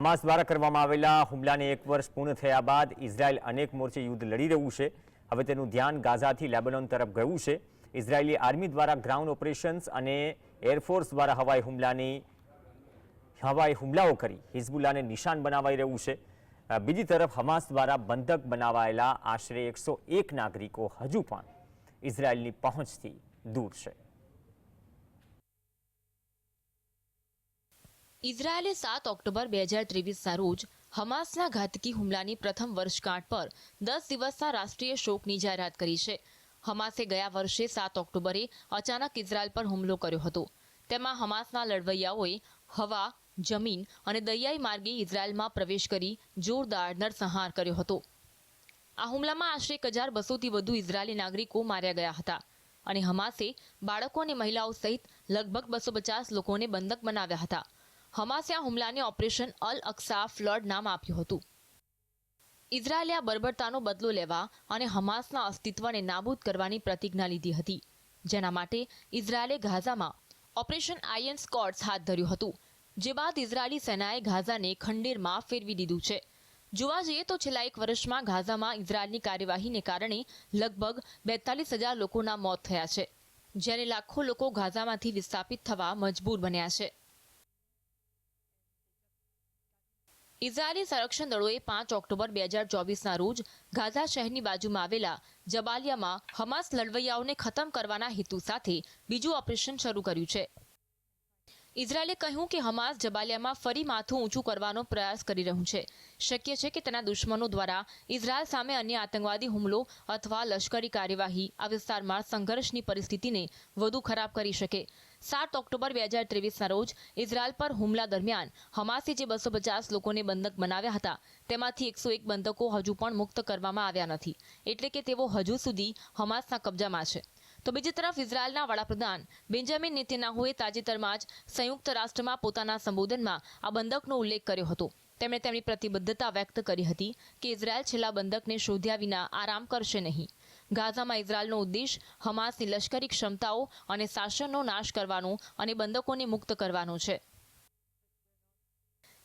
Hamas દ્વારા કરવામાં આવેલા હુમલાને એક વર્ષ પૂર્ણ થયા બાદ ઇઝરાયલ અનેક મોરચે યુદ્ધ લડી રહ્યું છે. હવે તેનું ધ્યાન ગાઝાથી લેબનોન તરફ ગયું છે. ઇઝરાયેલી આર્મી દ્વારા ગ્રાઉન્ડ ઓપરેશન્સ અને એરફોર્સ દ્વારા હવાઈ હુમલાની, હવાઈ હુમલાઓ કરી હિઝબુલ્લાને નિશાન બનાવાઈ રહ્યું છે. બીજી તરફ હમાસ દ્વારા બંધક બનાવાયેલા આશરે એકસો એક નાગરિકો હજુ પણ ઇઝરાયેલની પહોંચથી દૂર છે. ઇઝરાયેલે સાત ઓક્ટોબર બે હજાર ત્રેવીસના રોજ હમાસના ઘાતકી હુમલાની પ્રથમ વર્ષગાંઠ પર દસ દિવસના રાષ્ટ્રીય શોકની જાહેરાત કરી છે. હમાસે ગયા વર્ષે સાત ઓક્ટોબરે અચાનક ઇઝરાયલ પર હુમલો કર્યો હતો. તેમાં હમાસના લડવૈયાઓએ હવા, જમીન અને દરિયાઈ માર્ગે ઇઝરાયલમાં પ્રવેશ કરી જોરદાર નરસંહાર કર્યો હતો. આ હુમલામાં આશરે એક હજાર બસોથી વધુ ઇઝરાયેલી નાગરિકો માર્યા ગયા હતા અને હમાસે બાળકો અને મહિલાઓ સહિત લગભગ બસો પચાસ લોકોને બંધક બનાવ્યા હતા. હમાસે આ હુમલાને ઓપરેશન અલ અક્સા ફ્લડ નામ આપ્યું હતું. ઇઝરાયેલે આ બર્બરતાનો બદલો લેવા અને હમાસના અસ્તિત્વને નાબૂદ કરવાની પ્રતિજ્ઞા લીધી હતી. જેના માટે ઇઝરાયેલે ગાઝામાં ઓપરેશન આયન સ્કોટ્સ હાથ ધર્યું હતું, જે બાદ ઇઝરાયેલી સેનાએ ગાઝાને ખંડેરમાં ફેરવી દીધું છે. જોવા જઈએ તો છેલ્લા એક વર્ષમાં ગાઝામાં ઇઝરાયેલની કાર્યવાહીને કારણે લગભગ બેતાલીસ હજાર લોકોના મોત થયા છે, જ્યારે લાખો લોકો ગાઝામાંથી વિસ્થાપિત થવા મજબૂર બન્યા છે. ઇઝરાયેલી સંરક્ષણ દળોએ પાંચ ઓક્ટોબર બે હજાર ચોવીસના રોજ ગાઝા શહેરની બાજુમાં આવેલા જબાલિયામાં હમાસ લડવૈયાઓને ખતમ કરવાના હેતુ સાથે બીજું ઓપરેશન શરૂ કર્યું છે. ઇઝરાયેલે કહ્યું કે હમાસ જબાલિયામાં ફરી માથું ઊંચું કરવાનો પ્રયાસ કરી રહ્યું છે. શક્ય છે કે તેના દુશ્મનો દ્વારા ઇઝરાયેલ સામે અન્ય આતંકવાદી હુમલો અથવા લશ્કરી કાર્યવાહી આ વિસ્તારમાં સંઘર્ષની પરિસ્થિતિને વધુ ખરાબ કરી શકે. સાત ઓક્ટોબર બે હજાર ત્રેવીસના રોજ ઇઝરાયલ પર હુમલા દરમિયાન હમાસે જે બસો પચાસ લોકોને બંધક બનાવ્યા હતા, તેમાંથી એકસો એક બંધકો હજુ પણ મુક્ત કરવામાં આવ્યા નથી. એટલે કે તેઓ હજુ સુધી હમાસના કબજામાં છે. તો બીજી તરફ ઇઝરાયલના વડાપ્રધાન બેન્જામિન નેતન્યાહુએ તાજેતરમાં જ સંયુક્ત રાષ્ટ્રમાં પોતાના સંબોધનમાં આ બંધકનો ઉલ્લેખ કર્યો હતો. તેમણે તેમની પ્રતિબદ્ધતા વ્યક્ત કરી હતી કે ઇઝરાયલ છેલ્લા બંધકને શોધ્યા વિના આરામ કરશે નહીં. ગાઝામાં ઇઝરાયલનો ઉદ્દેશ હમાસની લશ્કરી ક્ષમતાઓ અને શાસનનો નાશ કરવાનો અને બંધકોને મુક્ત કરવાનો છે.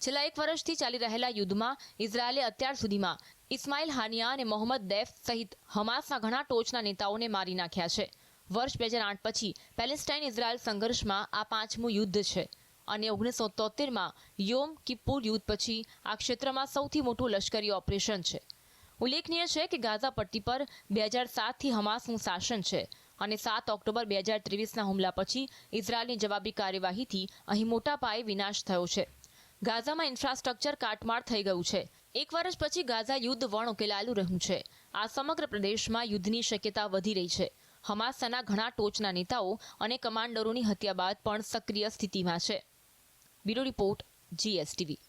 છેલ્લા એક વર્ષથી ચાલી રહેલા યુદ્ધમાં ઇઝરાયેલે અત્યાર સુધીમાં ઇસ્માઇલ હાનિયા અને મોહમ્મદ દૈફ સહિત હમાસના ઘણા ટોચના નેતાઓને મારી નાખ્યા છે. વર્ષ બે હજાર આઠ પછી પેલેસ્ટાઇન ઇઝરાયલ સંઘર્ષમાં આ પાંચમું યુદ્ધ છે અને ઓગણીસો તોતેરમાં યોમ કિપુર યુદ્ધ પછી આ ક્ષેત્રમાં સૌથી મોટું લશ્કરી ઓપરેશન છે. ઉલ્લેખનીય છે કે ગાઝા પટ્ટી પર બે હજાર સાતથી હમાસનું શાસન છે અને સાત ઓક્ટોબર બે હજાર ત્રેવીસના હુમલા પછી ઇઝરાયલની જવાબી કાર્યવાહીથી અહીં મોટા પાયે વિનાશ થયો છે. ગાઝામાં ઇન્ફ્રાસ્ટ્રક્ચર કાટમાળ થઈ ગયું છે. એક વર્ષ પછી ગાઝા યુદ્ધ વણ ઉકેલાયેલું રહ્યું છે. આ સમગ્ર પ્રદેશમાં યુદ્ધની શક્યતા વધી રહી છે. હમાસના ઘણા ટોચના નેતાઓ અને કમાન્ડરોની હત્યા બાદ પણ સક્રિય સ્થિતિમાં છે. Bureau report, GSTV.